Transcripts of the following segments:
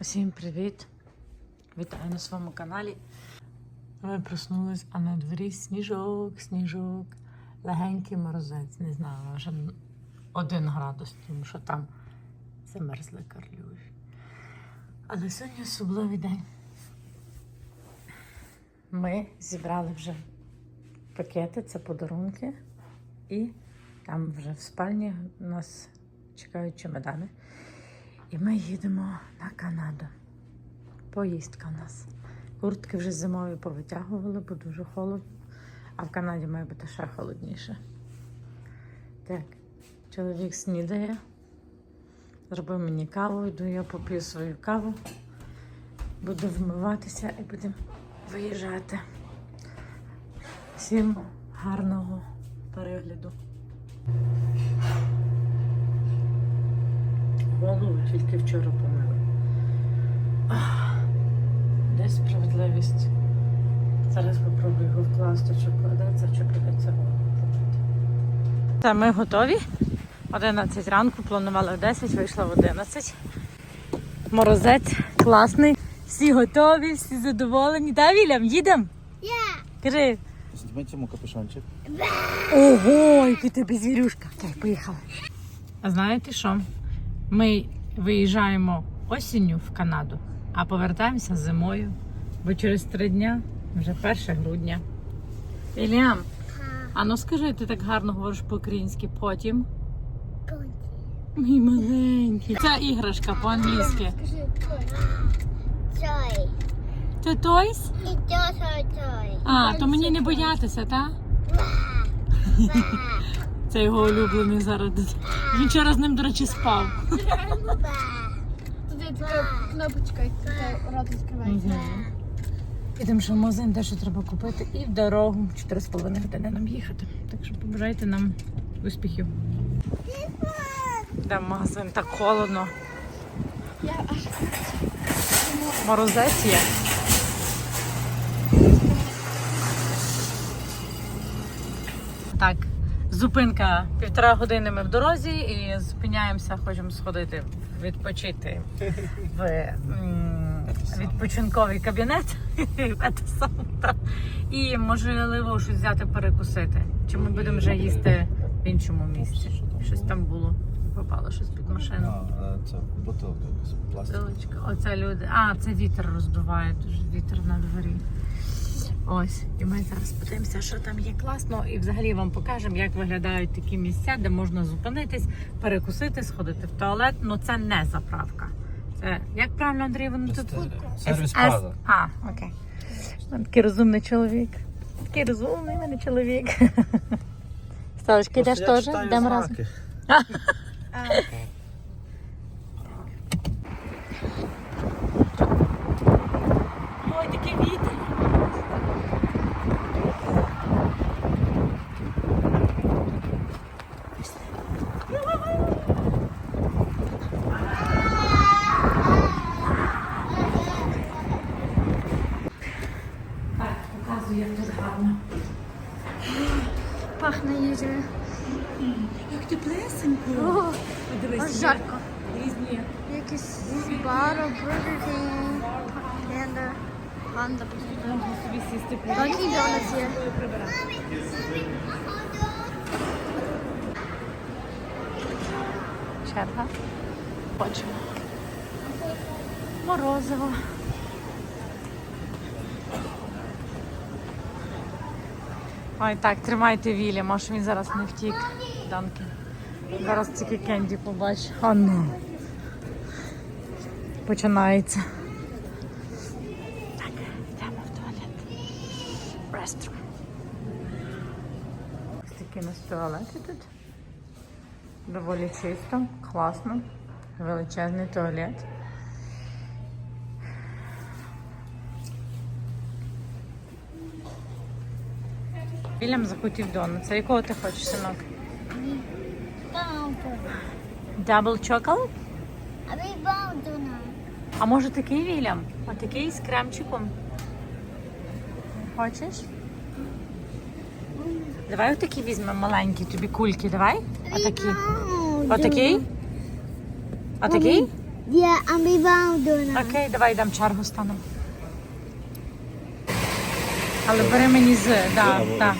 Всім привіт! Вітаю на своєму каналі. Ви проснулись, а на дворі сніжок, сніжок, легенький морозець. Не знаю, може один градус, тому що там замерзли карлюші. Але сьогодні особливий день. Ми зібрали вже пакети, це подарунки. І там вже в спальні нас чекають чемодани. І ми їдемо на Канаду. Поїздка в нас. Куртки вже зимові повитягували, бо дуже холодно. А в Канаді має бути ще холодніше. Так, чоловік снідає. Зробив мені каву, йду я поп'ю свою каву. Буду вмиватися і будемо виїжджати. Всім гарного перегляду. Голову тільки вчора помила. Де справедливість? Зараз попробую його вкласти, чи вкладеться, чи придеться робити. Та ми готові. 11 ранку, планували в 10, вийшло в 11. Морозець класний. Всі готові, всі задоволені. Та, Вілям, їдемо? Кажи. Знімайте йому капюшончик. Ого, який ти звірюшка. Окей, поїхали. А знаєте що? Ми виїжджаємо осінню в Канаду, а повертаємося зимою. Бо через три дня вже 1 грудня. Іліам, а ну скажи, ти так гарно говориш по-українськи потім. Мій маленький. Це іграшка по-англійськи. Це тойс? А, то мені не боятися, так? Це його улюблений зараз. Він вчора з ним, до речі, спав. Тут є така кнопочка, і рот відкривається. Ідемо ще в магазин, де що треба купити, і в дорогу 4,5 години нам їхати. Так що побажайте нам успіхів. Йдемо в магазин, так холодно. Я Морозець є. Так, зупинка півтора години ми в дорозі і зупиняємося, хочемо сходити відпочити в м, відпочинковий кабінет. І можливо щось взяти перекусити. Чи ми будемо вже їсти в іншому місці? Щось там було. Попало щось під машину. Це бутилка якась пластик. Оце люди. А, це вітер роздуває, дуже вітер на дворі. Ось, і ми зараз подивимося, що там є класно, і взагалі вам покажемо, як виглядають такі місця, де можна зупинитись, перекусити, сходити в туалет. Ну це не заправка. Це як правильно Андрій воно тут? Сервіс Плаза. А, окей. Він Такий розумний чоловік. Такий розумний мене чоловік. Сталочки, йдеш теж? Йдемо разом. Ой, такий вітер. Так, показую, як тут гарно. пахне їжею. Як теплесенько. О, Подивись, аж є жарко. Різні. Баро, Burger King, Panda, сісти Докі донат є. прибирати. Черга. Хочемо. Морозиво. Ой, так, тримайте Вілі, може він зараз не втік. Данки. Зараз тільки Кенді побачить. О, ну. Починається. Так, йдемо в туалет. Restroom. Ось такі у нас туалети тут. Доволі чисто, класно. Величезний туалет. Вільям захотів донат. Це якого ти хочеш, синок? Double chocolate? А ви баунту на. А може такий Вільям? Отакий з кремчиком. Хочеш? Давай отакі візьмемо маленькі тобі кульки, давай. Отакі. Отакий? Отакий? Окей, давай йдемо чергу станемо. Але бери мені з. Да, Або- так,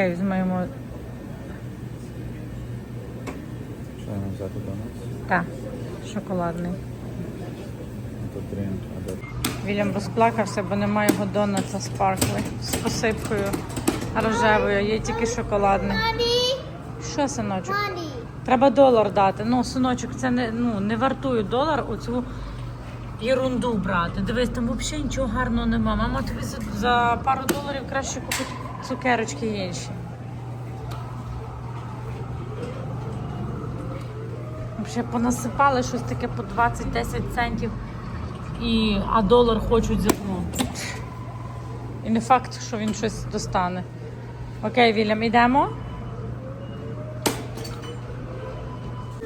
Окей, візьмемо. Що нам взяти до нас? Так, шоколадний. Вільям розплакався, бо немає його донатса спаркли з посипкою рожевою, є тільки шоколадний. Що, синочок? Треба долар дати. Ну, синочок, це не, ну, не вартує долар оцю ерунду брати. Дивись, там взагалі нічого гарного нема. Мама тобі за, за пару доларів краще купить цукерочки інші. Взагалі понасипали щось таке по 20-10 центів, і, а долар хочуть ну. І не факт, що він щось достане. Окей, Вільям, йдемо.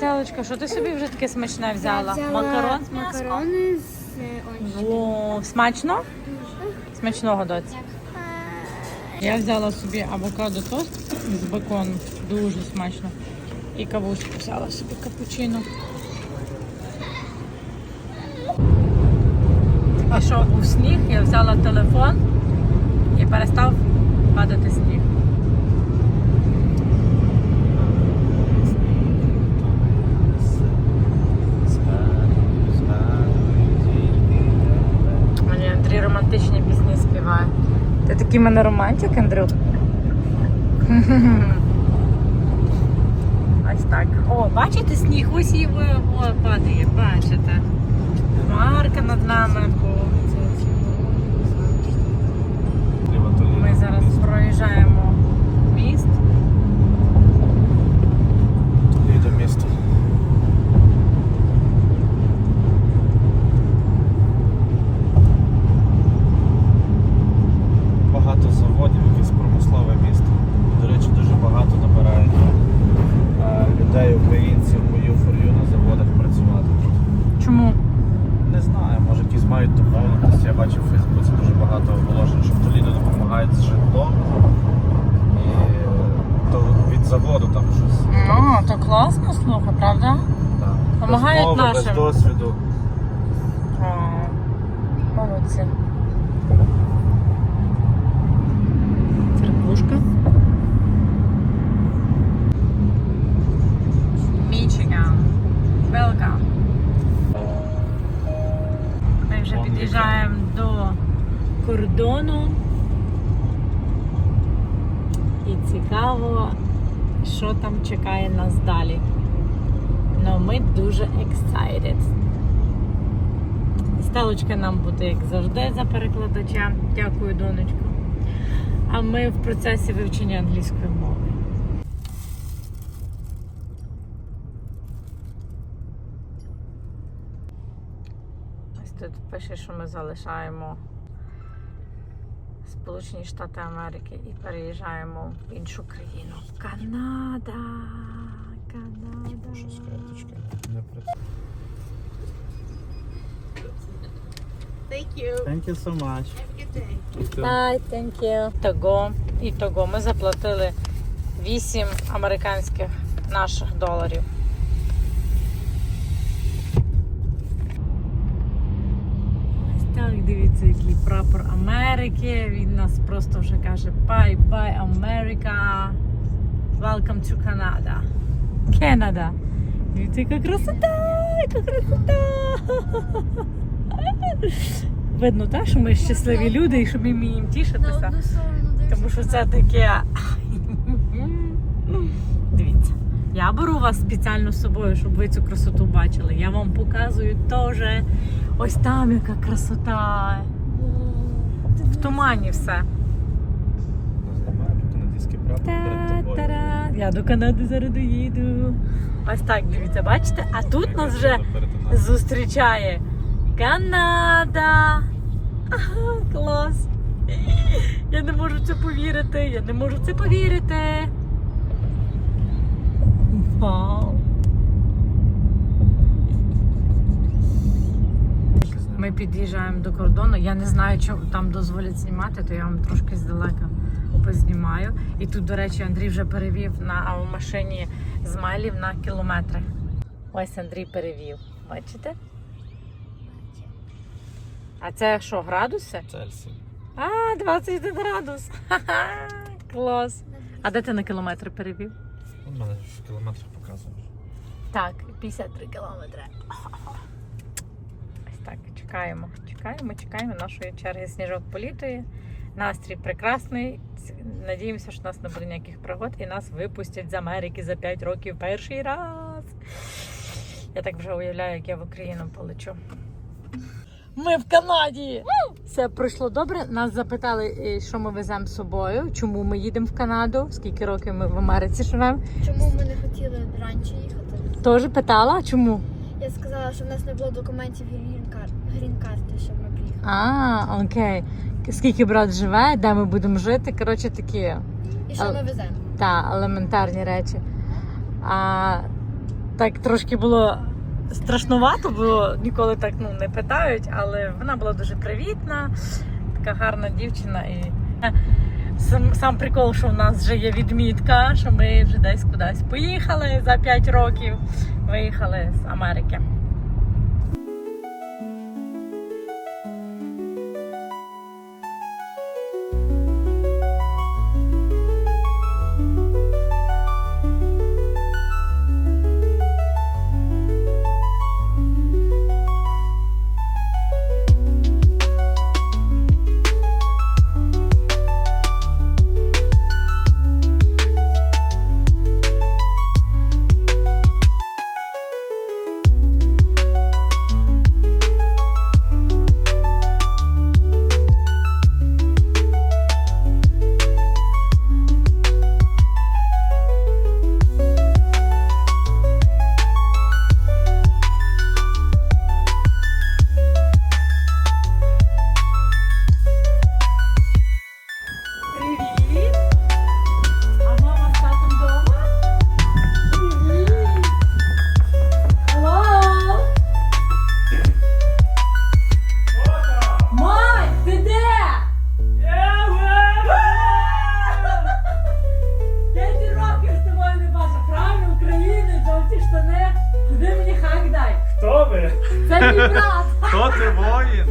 Телочка, що ти собі вже таке смачне взяла? Макарон з м'яском? Макарони з. О, смачно? Смачного доці. Я взяла собі авокадо тост з беконом. Дуже смачно. І кавуску взяла собі капучино. Пішов у сніг, я взяла телефон і перестав падати сніг. Мені Андрій романтичні пісні співає. Ти такий мене романтик, Андрюк? Ось так. О, бачите сніг? Ось його падає, бачите. Марка над нами. Ми зараз проїжджаємо міст. Їде місто. Багато заводів, якесь промислове місто. До речі, дуже багато набирають е, людей, українців по U4U на заводах працювати. Чому? Не знаю, може якісь мають домовленості. Я бачив в Фейсбуці дуже багато оголошень, що в Толідо допомагають з житлом. І е, то від заводу там щось. Ну, то класно, слухай, правда? Так. Помагають без мови, нашим. без досвіду. О, молодці. Церквушка. Мічиган. Велкам. Ми вже під'їжджаємо до кордону. І цікаво, що там чекає нас далі. Ну, ми дуже excited. Стелочка нам буде, як завжди, за перекладача. Дякую, донечко. А ми в процесі вивчення англійської мови. Ось тут пише, що ми залишаємо Сполучені Штати Америки і переїжджаємо в іншу країну. Канада! Канада! Щось карточки не працює. Thank you. Thank you so much. Bye, thank you. Того і того ми заплатили 8 американських наших доларів. Так, дивіться, який прапор Америки. Він нас просто вже каже Bye, bye, America. Welcome to Canada. Canada. Дивіться, яка красота! Яка красота! Видно, так, що ми щасливі люди і що ми вміємо тішитися. Тому що це таке. Дивіться, я беру вас спеціально з собою, щоб ви цю красоту бачили. Я вам показую теж. Ось там яка красота. В тумані все. Тобою. Я до Канади зараз доїду. Ось так, дивіться, бачите? А тут нас вже зустрічає Канада. Ага, клас. Я не можу це повірити. Я не можу це повірити. Вау. Ми під'їжджаємо до кордону. Я не знаю, чи там дозволять знімати, то я вам трошки здалека познімаю. І тут, до речі, Андрій вже перевів на машині з майлів на кілометри. Ось Андрій перевів. Бачите? А це що, градуси? Цельсій. А, 21 градус. Ха-ха, Клас. А де ти на кілометри перевів? У мене в кілометрах показує. Так, 53 кілометри. Так, чекаємо, чекаємо, чекаємо нашої черги. Сніжок політує. Настрій прекрасний. Надіємося, що у нас не буде ніяких пригод і нас випустять з Америки за 5 років перший раз. Я так вже уявляю, як я в Україну полечу. Ми в Канаді! Все пройшло добре. Нас запитали, е, що ми веземо з собою, чому ми їдемо в Канаду, скільки років ми в Америці живемо. Чому ми не хотіли раніше їхати? Теж питала, чому? Я сказала, що в нас не було документів грін-кар- грін-карти, щоб ми приїхали. А, окей. Скільки брат живе, де ми будемо жити. Коротше, такі І що ми веземо? та елементарні речі. А так трошки було страшнувато, бо ніколи так ну, не питають, але вона була дуже привітна, така гарна дівчина. І сам, сам прикол, що в нас вже є відмітка, що ми вже десь кудись поїхали за 5 років. Виїхали з Америки. Ти воїн?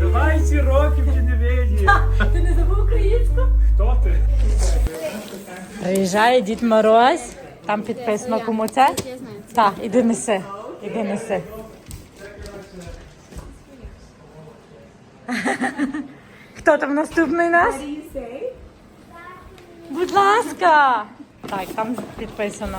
Давай ці років ти не виді. Ти не забув українську? Хто ти? Приїжджає Дід Мороз. Там підписано кому це. Так, іди неси. Іди неси. Хто там наступний нас? Будь ласка. Так, там підписано.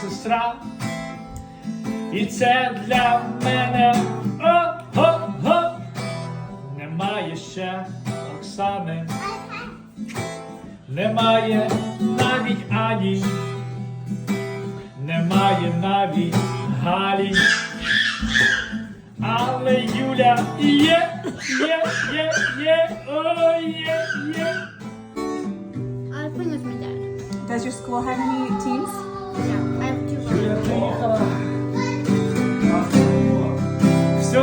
сестра, і це для мене о-го-го. Немає ще Оксани, немає навіть Ані, немає навіть Галі. Але Юля є, є, є, є, о, є, є. Does your school have any teams?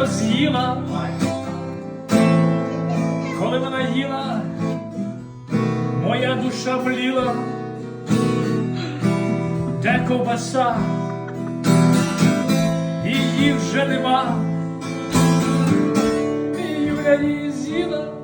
Все з'їла. Коли вона їла, моя душа бліла, Де ковбаса? Її вже нема. І її з'їла.